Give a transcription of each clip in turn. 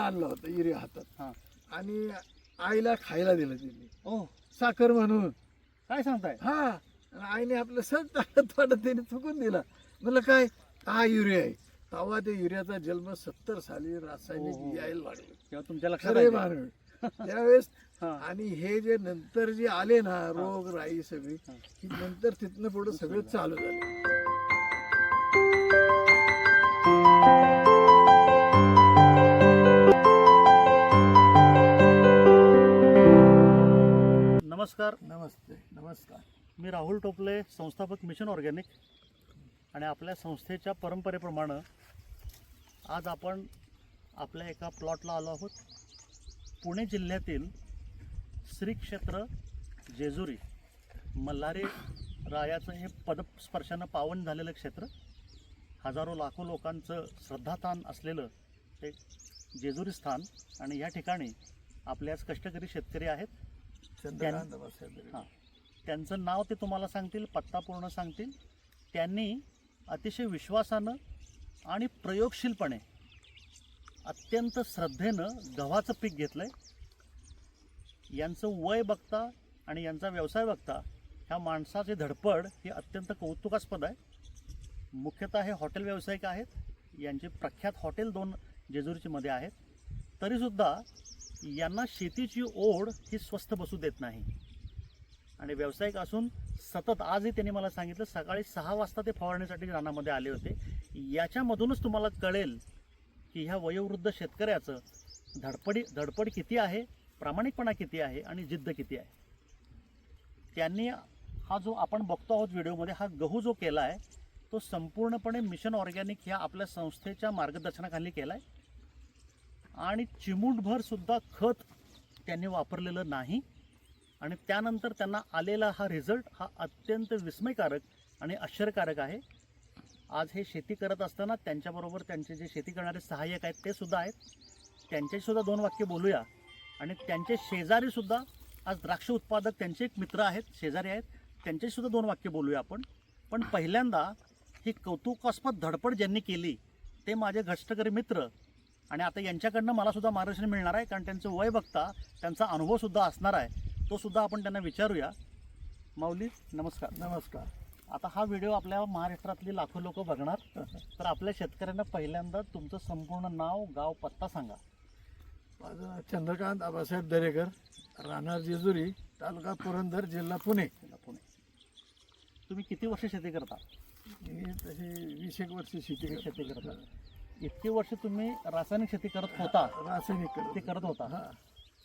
आणला होता युरिया हातात. हा. आणि आईला खायला दिलं त्यांनी ओ. साखर म्हणून. काय सांगताय? हा. आणि आईने आपलं सण थोडं त्याने चुकून दिला. म्हणलं काय? हा युरिया आहे. तेव्हा त्या युरियाचा जन्म सत्तर साली. रासायनिक यायला लागले. तेव्हा तुमच्या लक्षात खरे आलं. मानव. त्यावेळेस हा. आणि हे जे नंतर जे आले ना रोग राई सगळी हा. नंतर तिथनं पुढे सगळं चालू झालं. नमस्कार. नमस्ते नमस्कार. मी राहुल टोपले संस्थापक मिशन ऑर्गॅनिक. आणि आपल्या संस्थेच्या परंपरेप्रमाणे आज आपण आपल्या एका प्लॉटला आलो आहोत. पुणे जिल्ह्यातील श्री क्षेत्र जेजुरी मल्हारी रायाचं हे पदस्पर्शानं पावन झालेलं क्षेत्र. हजारो लाखो लोकांचं श्रद्धास्थान असलेलं ते जेजुरी स्थान. आणि या ठिकाणी आपल्याच कष्टकरी शेतकरी आहेत. हां. त्यांचं नाव ते तुम्हाला सांगतील पत्ता पूर्ण सांगतील. त्यांनी अतिशय विश्वासानं आणि प्रयोगशीलपणे अत्यंत श्रद्धेनं गव्हाचं पीक घेतलंय. यांचं वय बघता आणि यांचा व्यवसाय बघता ह्या माणसाची धडपड ही अत्यंत कौतुकास्पद आहे. मुख्यतः हे हॉटेल व्यावसायिक आहेत. यांचे प्रख्यात हॉटेल दोन जेजुरीची मध्ये आहेत. तरीसुद्धा यांना शेतीची ओढ ही स्वस्थ बसू देत नाही. आणि व्यावसायिक असून सतत आजही त्यांनी मला सांगितलं सकाळी सहा वाजता ते फवारणीसाठी रानामध्ये आले होते. याच्यामधूनच तुम्हाला कळेल की ह्या वयोवृद्ध शेतकऱ्याचं धडपडी धडपड किती आहे प्रामाणिकपणा किती आहे आणि जिद्द किती आहे. त्यांनी हा जो आपण बघतो आहोत व्हिडिओमध्ये हा गहू जो केला आहे तो संपूर्णपणे मिशन ऑर्गॅनिक ह्या आपल्या संस्थेच्या मार्गदर्शनाखाली केला आहे आणि चिमूटभरसुद्धा खत त्यांनी वापरलेलं नाही. आणि त्यानंतर त्यांना आलेला हा रिझल्ट हा अत्यंत विस्मयकारक आणि आश्चर्यकारक आहे. आज हे शेती करत असताना त्यांच्याबरोबर त्यांचे जे शेती करणारे सहाय्यक आहेत ते सुद्धा आहेत. त्यांच्यासुद्धा दोन वाक्य बोलूया. आणि त्यांचे शेजारी सुद्धा आज द्राक्ष उत्पादक त्यांचे एक मित्र आहेत शेजारी आहेत. त्यांच्यासुद्धा दोन वाक्य बोलूया आपण. पण पहिल्यांदा ही कौतुकास्पद धडपड ज्यांनी केली ते माझे घष्टकरी मित्र आणि आता यांच्याकडनं मला सुद्धा मार्गदर्शन मिळणार आहे कारण त्यांचं वय बघता त्यांचा अनुभव सुद्धा असणार आहे तो सुद्धा आपण त्यांना विचारूया. माऊली नमस्कार. नमस्कार. आता हा व्हिडिओ आपल्या महाराष्ट्रातली लाखो लोक बघणार. तर आपल्या शेतकऱ्यांना पहिल्यांदा तुमचं संपूर्ण नाव गाव पत्ता सांगा. माझं चंद्रकांत आबासाहेब दरेकर राहणार जेजुरी तालुका पुरंदर जिल्हा पुणे. पुणे. तुम्ही किती वर्ष शेती करता? मी तशी वीस एक वर्ष शेती. शेती करता. इतकी वर्ष तुम्ही रासायनिक शेती करत होता. रासायनिक करतो. ते करत होता. हा.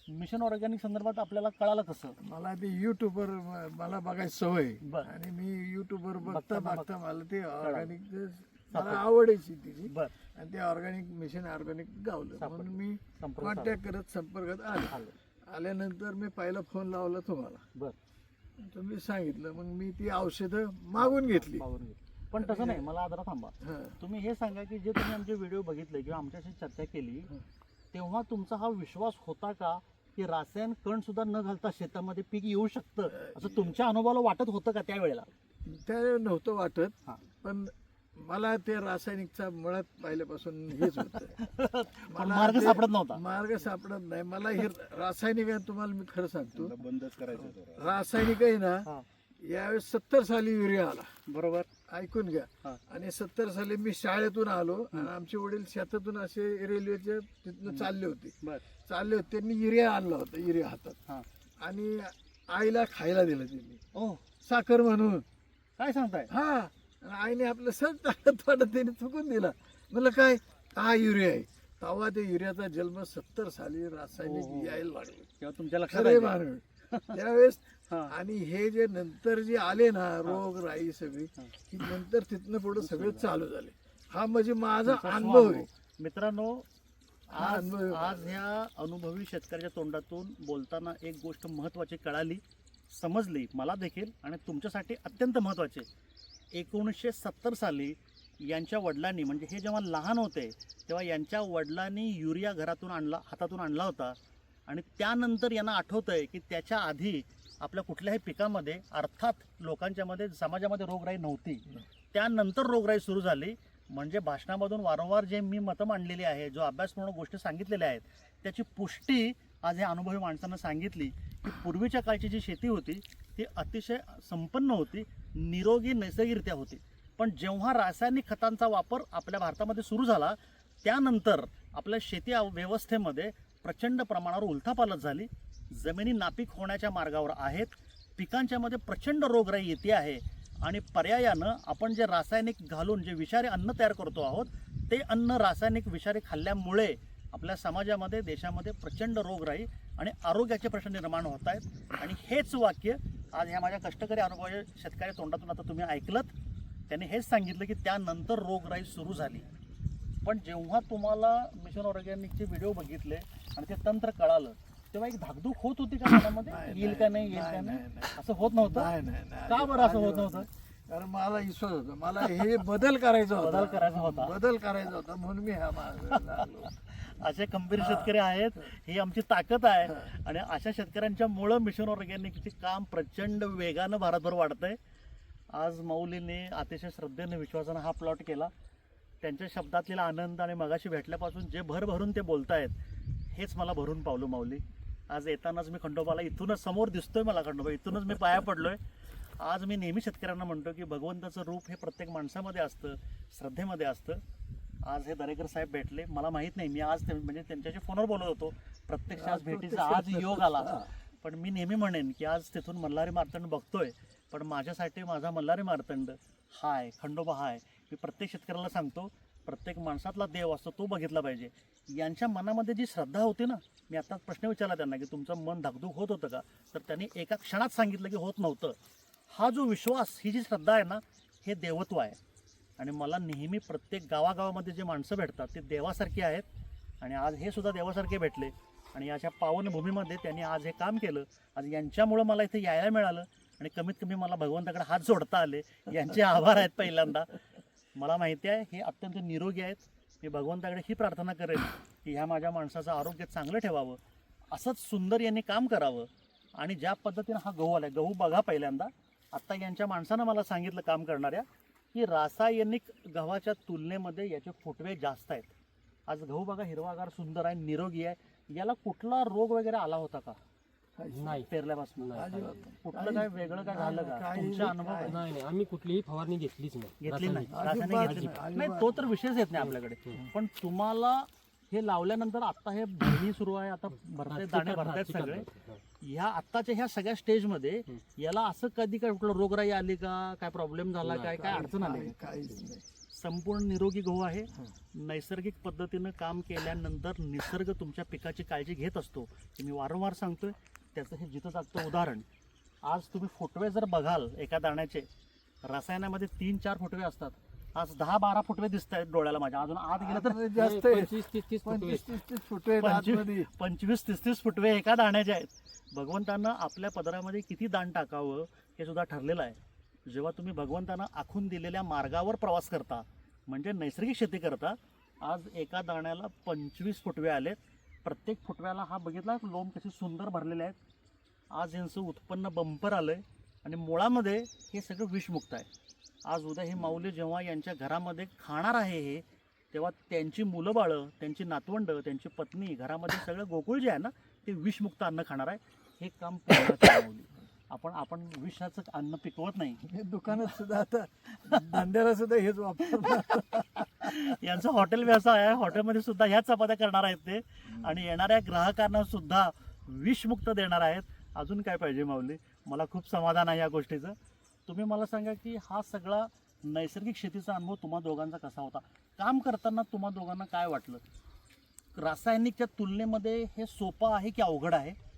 मिशन ऑर्गॅनिक संदर्भात आपल्याला कळालं कसं? मला ते युट्यूबवर मला बघायची सवय. बर. आणि मी युट्यूबवर बघता बघता मला ते ऑर्गॅनिक मला सापडलं. आवड आहे शेतीची. बर. आणि ते ऑर्गॅनिक मिशन ऑर्गॅनिक गावलं. सापडलं. म्हणून मी संपर्क कॉन्टॅक्ट करत संपर्कात आले. आलं. आल्यानंतर मी पहिला फोन लावला तुम्हाला. बर. तुम्ही सांगितलं. मग मी ती औषधं मागून घेतली. घे. पण तसं नाही मला आदरा थांबा. तुम्ही हे सांगा की जे तुम्ही आमचे व्हिडिओ बघितले किंवा आमच्याशी चर्चा केली. तेव्हा तुमचा हा विश्वास होता का की रासायन कण सुद्धा न घालता शेतामध्ये पीक येऊ शकतं असं तुमच्या अनुभवाला वाटत होतं का त्यावेळेला त्या नव्हतं वाटत. पण मला ते रासायनिकचा मुळात पहिल्यापासून हेच होत पण मार्ग सापडत नव्हता मार्ग सापडत नाही मला हे रासायनिक आहे तुम्हाला मी खरं सांगतो बंदच करायचं रासायनिक आहे ना. यावेळेस सत्तर साली युरिया आला. बरोबर. ऐकून घ्या. आणि सत्तर साली मी शाळेतून आलो आणि आमचे वडील शेतातून असे रेल्वेचे तिथनं चालले होते. चालले होते त्यांनी युरिया आणला होता युरिया हातात. आणि आईला खायला दिलं त्यांनी. ओ. साखर म्हणून. काय सांगताय? हा. आणि आईने आपलं सण थोडं त्याने चुकून दिला. म्हणलं काय? हा युरिया आहे. तेव्हा ते युरियाचा जन्म सत्तर साली. रासायनिक यायला लागले. तुमच्या लक्षात त्यावेळेस. आणि हे जे नंतर जे आले ना रोग राई सगळी. की नंतर तिथनं पुढे सगळे चालू झाले. हा म्हणजे माझा अनुभव आहे. मित्रांनो आज ह्या अनुभवी शेतकऱ्याच्या तोंडातून बोलताना एक गोष्ट महत्त्वाची कळाली समजली मला देखील आणि तुमच्यासाठी अत्यंत महत्त्वाचे. एकोणीसशे सत्तर साली यांच्या वडिलांनी म्हणजे हे जेव्हा लहान होते तेव्हा यांच्या वडिलांनी युरिया घरातून आणला हातातून आणला होता. आणि त्यानंतर यांना आठवतं आहे की त्याच्या आधी आपल्या कुठल्याही पिकामध्ये अर्थात लोकांच्यामध्ये समाजामध्ये रोगराई नव्हती. त्यानंतर रोगराई सुरू झाली. म्हणजे भाषणामधून वारंवार जे मी मतं मांडलेली आहे जो अभ्यासपूर्ण गोष्टी सांगितलेल्या आहेत त्याची पुष्टी आज ह्या अनुभवी माणसानं सांगितली की पूर्वीच्या काळची जी शेती होती ती अतिशय संपन्न होती निरोगी नैसर्गिकरित्या होती. पण जेव्हा रासायनिक खतांचा वापर आपल्या भारतामध्ये सुरू झाला त्यानंतर आपल्या शेती अव- व्यवस्थेमध्ये प्रचंड प्रमाणावर उलथापालत झाली. जमिनी नापीक होण्याच्या मार्गावर आहेत. पिकांच्यामध्ये प्रचंड रोगराई येते आहे. आणि पर्यायानं आपण जे रासायनिक घालून जे विषारी अन्न तयार करतो आहोत ते अन्न रासायनिक विषारी खाल्ल्यामुळे आपल्या समाजामध्ये देशामध्ये प्रचंड रोगराई आणि आरोग्याचे प्रश्न निर्माण होत आहेत. आणि हेच वाक्य आज ह्या माझ्या कष्टकरी अनुभवाच्या शेतकरी तोंडातून आता तुम्ही ऐकलत. त्यांनी हेच सांगितलं की त्यानंतर रोगराई सुरू झाली. पण जेव्हा तुम्हाला मिशन ऑर्गॅनिकचे व्हिडिओ बघितले आणि ते तंत्र कळालं तेव्हा एक धाकधूक होत होती का मनामध्ये? येईल का नाही येईल का नाही. असं होत नव्हतं? नाही नाही नाही. का बरं असं होत नव्हतं? कारण मला विश्वास होता मला हे बदल करायचा होता. बदल करायचा होता. बदल करायचा होता म्हणून मी मार्गाला लागलो. असे खंबीर शेतकरी आहेत ही आमची ताकद आहे. आणि अशा शेतकऱ्यांच्या मुळे मिशन ऑर्गॅनिकचे काम प्रचंड वेगानं भारतभर वाढतंय. आज मौलीने अतिशय श्रद्धेने विश्वासानं हा प्लॉट केला. त्यांच्या शब्दातलेला आनंद आणि मगाशी भेटल्यापासून जे भर भरून ते बोलतायत हेच मला भरून पावलो माऊली. आज येतानाच मी खंडोबाला इथूनच समोर दिसतोय मला खंडोबा इथूनच मी पाया पडलोय. आज मी नेहमी शेतकऱ्यांना म्हणतो की भगवंताचं रूप हे प्रत्येक माणसामध्ये असतं श्रद्धेमध्ये असतं. आज हे दरेकर साहेब भेटले मला माहीत नाही मी आज म्हणजे त्यांच्याशी फोनवर बोलत होतो. प्रत्यक्ष आज भेटीचा आज योग आला. पण मी नेहमी म्हणेन की आज तिथून मल्हारी मार्तंड बघतोय पण माझ्यासाठी माझा मल्हारी मार्तंड हाय खंडोबा हाय. मी प्रत्येक शेतकऱ्याला सांगतो प्रत्येक माणसातला देव असतो तो बघितला पाहिजे. यांच्या मनामध्ये जी श्रद्धा होती ना मी आता प्रश्न विचारला त्यांना की तुमचं मन धाकधूक होत होतं का? तर त्यांनी एका क्षणात सांगितलं की होत नव्हतं. हा जो विश्वास ही जी श्रद्धा आहे ना हे देवत्व आहे. आणि मला नेहमी प्रत्येक गावागावामध्ये जे माणसं भेटतात ते देवासारखी आहेत. आणि आज हे सुद्धा देवासारखे भेटले. आणि अशा पावनभूमीमध्ये त्यांनी आज हे काम केलं. आज यांच्यामुळं मला इथे यायला मिळालं. आणि कमीत कमी मला भगवंताकडे हात जोडता आले. यांचे आभार आहेत पहिल्यांदा. मला माहिती आहे हे अत्यंत निरोगी आहेत. मी भगवंताकडे ही प्रार्थना करेन की ह्या माझ्या माणसाचं आरोग्य चांगलं ठेवावं असंच सुंदर यांनी काम करावं. आणि ज्या पद्धतीनं हा गहू आलाय गहू बघा पहिल्यांदा. आत्ता यांच्या माणसानं मला सांगितलं काम करणाऱ्या की रासायनिक गव्हाच्या तुलनेमध्ये याचे फुटवे जास्त आहेत. आज गहू बघा हिरवागार सुंदर आहे निरोगी आहे. याला कुठला रोग वगैरे आला होता का? नाही. पेरल्यापासून नाही. कुठलं काय वेगळं काय झालं का? तुमचा अनुभव? नाही नाही. आम्ही कुठलीही फवारणी घेतलीच नाही. घेतली नाही. रासायनिक. घेतली तो तर विषयच येत नाही आपल्याकडे. पण तुम्हाला हे लावल्यानंतर आता हे भरणी सुरू आहे आता भरताय दाणे भरतायत सगळे. ह्या आत्ताच्या ह्या सगळ्या स्टेजमध्ये. याला असं कधी काय कुठलं रोगराई आली का? काय प्रॉब्लेम झाला काय? काय अडचण आली काहीच नाही. संपूर्ण निरोगी गहू आहे. नैसर्गिक पद्धतीनं काम केल्यानंतर निसर्ग तुमच्या पिकाची काळजी घेत असतो. हे मी वारंवार सांगतोय. त्याचं हे जिथं जागतं उदाहरण आज तुम्ही फुटवे जर बघाल एका दाण्याचे रसायनामध्ये तीन चार फुटवे असतात. आज दहा बारा फुटवे दिसत आहेत डोळ्याला माझ्या. अजून आत गेलं तर जास्त. पंचवीस तीस तीस फुटवे. पंचवीस तीस तीस फुटवे एका दाण्याचे आहेत. भगवंतानं आपल्या पदरामध्ये किती दाण टाकावं हे सुद्धा ठरलेलं आहे. जेव्हा तुम्ही भगवंतानं आखून दिलेल्या मार्गावर प्रवास करता म्हणजे नैसर्गिक शेती करता आज एका दाण्याला पंचवीस फुटवे आलेत. प्रत्येक फुटव्याला हा बघितला लोम कसे सुंदर भरलेले आहेत. आज यांचं उत्पन्न बंपर आलं आहे आणि मुळामध्ये हे सगळं विषमुक्त आहे. आज उद्या हे माऊली जेव्हा यांच्या घरामध्ये खाणार आहे हे तेव्हा त्यांची मुलं बाळं त्यांची नातवंड त्यांची पत्नी घरामध्ये सगळं गोकुळ जे आहे ना ते विषमुक्त अन्न खाणार आहे. हे काम पूर्ण माऊली. आपण आपण विषाचं अन्न पिकवत नाही. हे दुकानात सुद्धा आता धंद्याला सुद्धा हेच वापरतात यांचा हॉटेल व्यवसाय आहे हॉटेलमध्ये सुद्धा ह्याच चपात्या करणार आहेत ते. आणि येणाऱ्या ग्राहकांना सुद्धा विषमुक्त देणार आहेत. अजून काय पाहिजे माऊली? मला खूप समाधान आहे या गोष्टीचं. तुम्ही मला सांगा की हा सगळा नैसर्गिक शेतीचा अनुभव तुम्हा दोघांचा कसा होता? काम करताना तुम्हा दोघांना काय वाटलं? रासायनिकच्या तुलनेमध्ये हे सोपं आहे की अवघड आहे?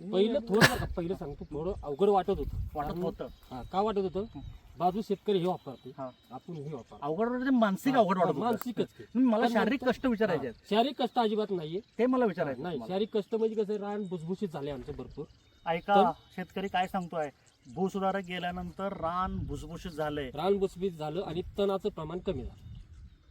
पहिलं थोडं पहिलं सांगतो थोडं अवघड वाटत होतं. वाटत कारण- होतं. हा, का वाटत होतं? बाजू शेतकरी हे वापरते हा. आपण हे वापरतो. अवघड म्हणजे मानसिक अवघड वाटत होतं. मानसिकच. की. मला शारीरिक कष्ट विचारायचे आहेत. हा, शारीरिक कष्ट अजिबात नाहीये. ते मला विचारायचं नाही शारीरिक कष्ट म्हणजे कसं रान भुसभुशीत झाले आमचं भरपूर. ऐका शेतकरी काय सांगतोय? भूसुधारक गेल्यानंतर रान भुसभुशीत झालंय. रान भुसभुशीत झालं आणि तणाचं प्रमाण कमी झालं.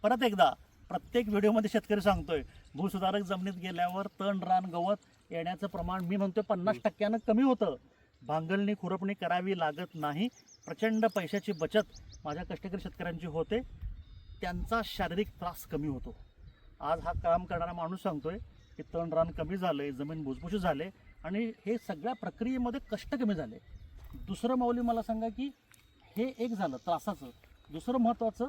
परत एकदा प्रत्येक व्हिडिओमध्ये शेतकरी सांगतोय भूसुधारक जमिनीत गेल्यावर तण रान गवत येण्याचं प्रमाण मी म्हणतोय पन्नास टक्क्यानं कमी होतं. भांगलणी खुरपणी करावी लागत नाही. प्रचंड पैशाची बचत माझ्या कष्टकरी शेतकऱ्यांची होते. त्यांचा शारीरिक त्रास कमी होतो. आज हा काम करणारा माणूस सांगतोय की तण रान कमी झालंय जमीन भुसभुशीत झाले आणि हे सगळ्या प्रक्रियेमध्ये कष्ट कमी झाले. दुसरं माऊली मला सांगा की हे एक झालं त्रासाचं. दुसरं महत्वाचं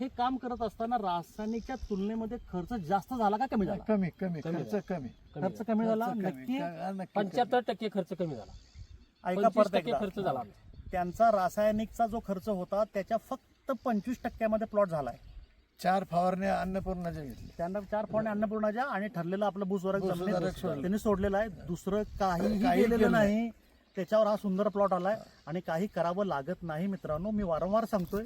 हे काम करत असताना रासायनिकच्या तुलनेमध्ये खर्च जास्त झाला का कमी झाला? कमी कमी कमी खर्च कमी. खर्च कमी झाला खर्च कमी. नक्की का- नक्की पंच्याहत्तर टक्के खर्च कमी झाला. ऐका परत एकदा. खर्च झाला आमचा. त्यांचा रासायनिकचा जो खर्च होता त्याच्या फक्त पंचवीस टक्क्यामध्ये प्लॉट झालाय. चार फवारण्या अन्नपूर्णाच्या घेतल्या. त्यांना चार फवारण्या अन्नपूर्णाच्या आणि ठरलेलं आपलं जमिनीत सोडलं. त्यांनी सोडलेलं आहे. दुसरं काहीही काही केलेलं केलं नाही. त्याच्यावर हा सुंदर प्लॉट आलाय. आणि काही करावं लागत नाही मित्रांनो. मी वारंवार सांगतोय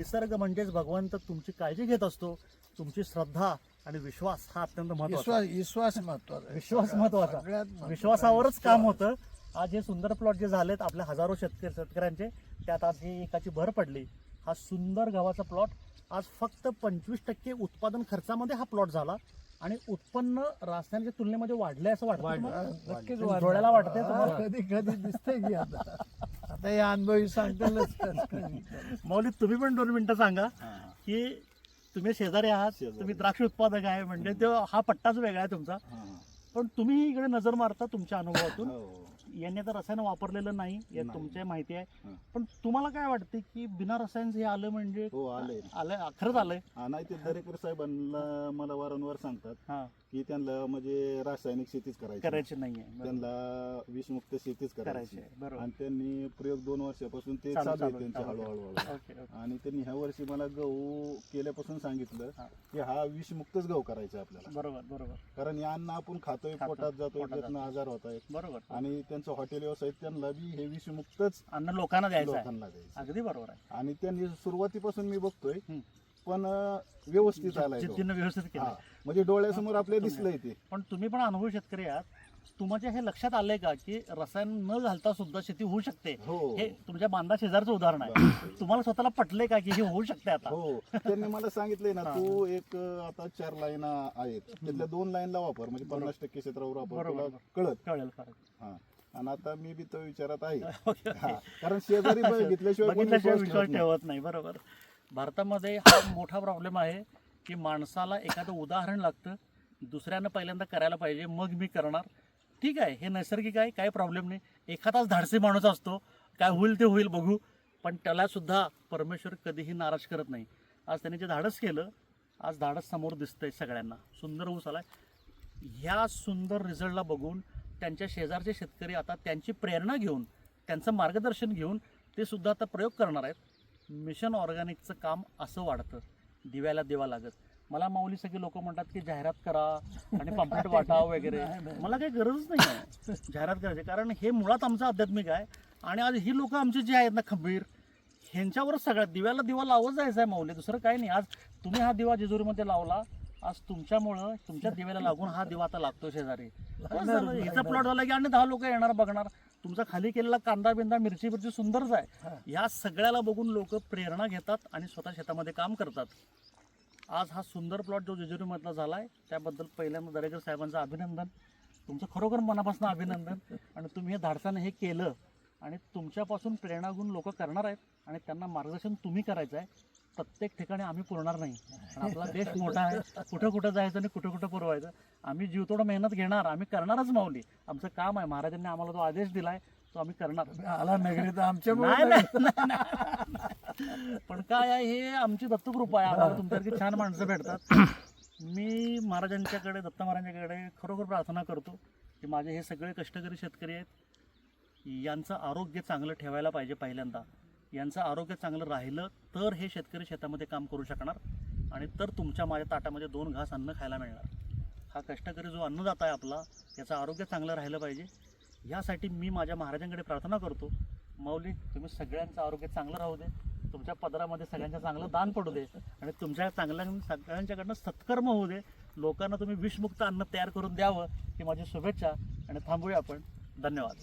निसर्ग म्हणजेच भगवंत तुमची काळजी घेत असतो. तुमची श्रद्धा आणि विश्वास हा अत्यंत महत्त्वाचा विश्वास विश्वास महत्त्वाचा. विश्वास महत्त्वाचा. विश्वासावरच काम होतं. आज हे सुंदर प्लॉट जे झालेत आपल्या हजारो शेतकरी शेतकऱ्यांचे त्यात आज ही एकाची भर पडली. हा सुंदर गव्हाचा प्लॉट आज फक्त पंचवीस टक्के उत्पादन खर्चामध्ये हा प्लॉट झाला. आणि उत्पन्न रासायनिक तुलनेमध्ये वाढलंय असं वाटतं? नक्कीच. डोळ्याला वाटतंय हा, तुम्हाला? कधी कधी दिसतंय की आता आता या अनुभवी सांगतालच. मौली तुम्ही पण दोन मिनिटं सांगा की तुम्ही शेजारी आहात. तुम्ही द्राक्ष उत्पादक आहे म्हणजे तो हा पट्टाच वेगळा आहे तुमचा पण तुम्ही इकडे नजर मारता तुमच्या अनुभवातून हो. यांनी तर रसायन वापरलेलं नाही यात नाही. तुमच्या माहिती आहे. हं. पण तुम्हाला काय वाटते की बिना रसायन हे आलं म्हणजे हो आलंय. आलंय खरंच आलंय? हा, नाही ते दरेकर साहेबांना मला वारंवार सांगतात हा. की त्यांना म्हणजे रासायनिक शेतीच करायची करायचे नाहीये बरोबर. त्यांना विषमुक्त शेतीच करायची करायचे बरोबर. आणि त्यांनी प्रयोग दोन वर्षापासून ते चालू- चालू आहे चालू- त्यांचे. हळूहळू हळू. Okay okay. आणि त्यांनी ह्या वर्षी मला गहू केल्यापासून सांगितलं हा. की हा विषमुक्तच गहू करायचा आपल्याला. बरोबर बरोबर. कारण या अन्न आपण खातोय खातो, पोटात जातोय पोटात त्यातनं आजार होत आहेत बरोबर. आणि त्यांचं हॉटेल व्यवसाय त्यांना बी हे विषमुक्तच अन्न लोकांना द्यायचं आहे. लोकांना द्यायचं अगदी बरोबर आहे. आणि त्यांनी सुरुवातीपासून मी बघतोय. पण अं, व्यवस्थित आलाय तो. जिद्दीनं व्यवस्थित हा, केलं म्हणजे डोळ्यासमोर आपल्या दिसलंय ते. पण तुम्ही पण अनुभवी शेतकरी आहात. तुमच्या हे लक्षात आलंय का की रसायन न घालता सुद्धा शेती होऊ शकते? हो. हे तुमच्या बांधा शेजारचं उदाहरण आहे. तुम्हाला स्वतःला पटलंय का की हे होऊ शकते आता? हो. त्यांनी मला सांगितलंय ना हा. तू एक अं, आता चार लाईन आहेत. त्यातल्या दोन लाईनला वापर म्हणजे पन्नास टक्के क्षेत्रावर वापर बरोबर, तुला कळत. कळेल फरक हा. आणि आता मी बी तो विचारात आहे. हा. कारण शेजारी बघितल्याशिवाय कोणी बघितल्याशिवाय विश्वास विश्वास ठेवत नाही. ठेवत नाही बरोबर. भारतामध्ये हा मोठा प्रॉब्लेम आहे की माणसाला एखादं उदाहरण लागतं दुसऱ्यानं पहिल्यांदा करायला पाहिजे मग मी करणार. ठीक आहे हे नैसर्गिक आहे काही प्रॉब्लेम नाही. एखादाच धाडसी माणूस असतो काय होईल ते होईल बघू. पण त्याला सुद्धा परमेश्वर कधीही नाराज करत नाही. आज त्याने जे धाडस केलं आज धाडस समोर दिसतंय सगळ्यांना. सुंदर ऊस आलाय. ह्या सुंदर रिझल्टला बघून त्यांच्या शेजारचे शेतकरी आता त्यांची प्रेरणा घेऊन त्यांचं मार्गदर्शन घेऊन ते सुद्धा आता प्रयोग करणार आहेत. मिशन ऑर्गॅनिकचं काम असं वाढतं. दिव्याला देवा लागत. मला माऊली सगळे लोक म्हणतात की जाहिरात करा आणि पंपलेट वाटा वगैरे. मला काही गरजच नाही आहे. जाहिरात करायची. कारण हे मुळात आमचं आध्यात्मिक आहे आणि आज ही लोक आमची जी आहेत ना खंबीर ह्यांच्यावरच सगळ्यात दिव्याला दिवा लावत जायचं आहे माऊली. दुसरं काही नाही. आज तुम्ही हा दिवा जेजुरीमध्ये लावला आज तुमच्यामुळं तुमच्या दिव्याला लागून हा दिवा आता लागतो शेजारी. हिचा प्लॉट झाला की आणि दहा लोक येणार बघणार. तुमचा खाली केलेला कांदा बिंदा मिरची बिरची सुंदरच आहे. या सगळ्याला बघून लोक प्रेरणा घेतात आणि स्वतः शेतामध्ये काम करतात. आज हा सुंदर प्लॉट जो जेजुरीमधला झाला आहे त्याबद्दल पहिल्यांदा दरेकर साहेबांचं अभिनंदन. तुमचं खरोखर मनापासून अभिनंदन. आणि तुम्ही हे धाडसानं हे केलं आणि तुमच्यापासून प्रेरणा घेऊन लोक करणार आहेत आणि त्यांना मार्गदर्शन तुम्ही करायचं आहे. प्रत्येक ठिकाणी आम्ही पुरणार नाही. आपला देश मोठा आहे. कुठं कुठं जायचं आणि कुठं कुठं पुरवायचं. आम्ही जीवतोड मेहनत घेणार. आम्ही करणारच माऊली. आमचं काम आहे. महाराजांनी आम्हाला तो आदेश दिलाय तो आम्ही करणार. आला नगरीत नाही. पण काय आहे हे आमची दत्तकृपा आहे. आम्हाला तुमच्यासारखी छान माणसं भेटतात. मी महाराजांच्याकडे दत्त महाराजांच्याकडे खरोखर प्रार्थना करतो की माझे हे सगळे कष्टकरी शेतकरी आहेत. यांचं आरोग्य चांगलं ठेवायला पाहिजे पहिल्यांदा. यांचं आरोग्य चांगलं राहिलं तर हे शेतकरी शेतामध्ये काम करू शकणार आणि तर तुमच्या माझ्या ताटामध्ये दोन घास अन्न खायला मिळणार. हा कष्टकरी जो अन्नदाता आहे आपला याचं आरोग्य चांगलं राहिलं पाहिजे. यासाठी मी माझ्या महाराजांकडे प्रार्थना करतो माऊली तुम्ही सगळ्यांचं आरोग्य चांगलं राहू दे तुमच्या पदरामध्ये सगळ्यांचं चांगलं दान पडू दे आणि तुमच्या चांगल्या सगळ्यांच्याकडनं सत्कर्म होऊ दे. लोकांना तुम्ही विषमुक्त अन्न तयार करून द्यावं ही माझी शुभेच्छा आणि थांबूया आपण. धन्यवाद.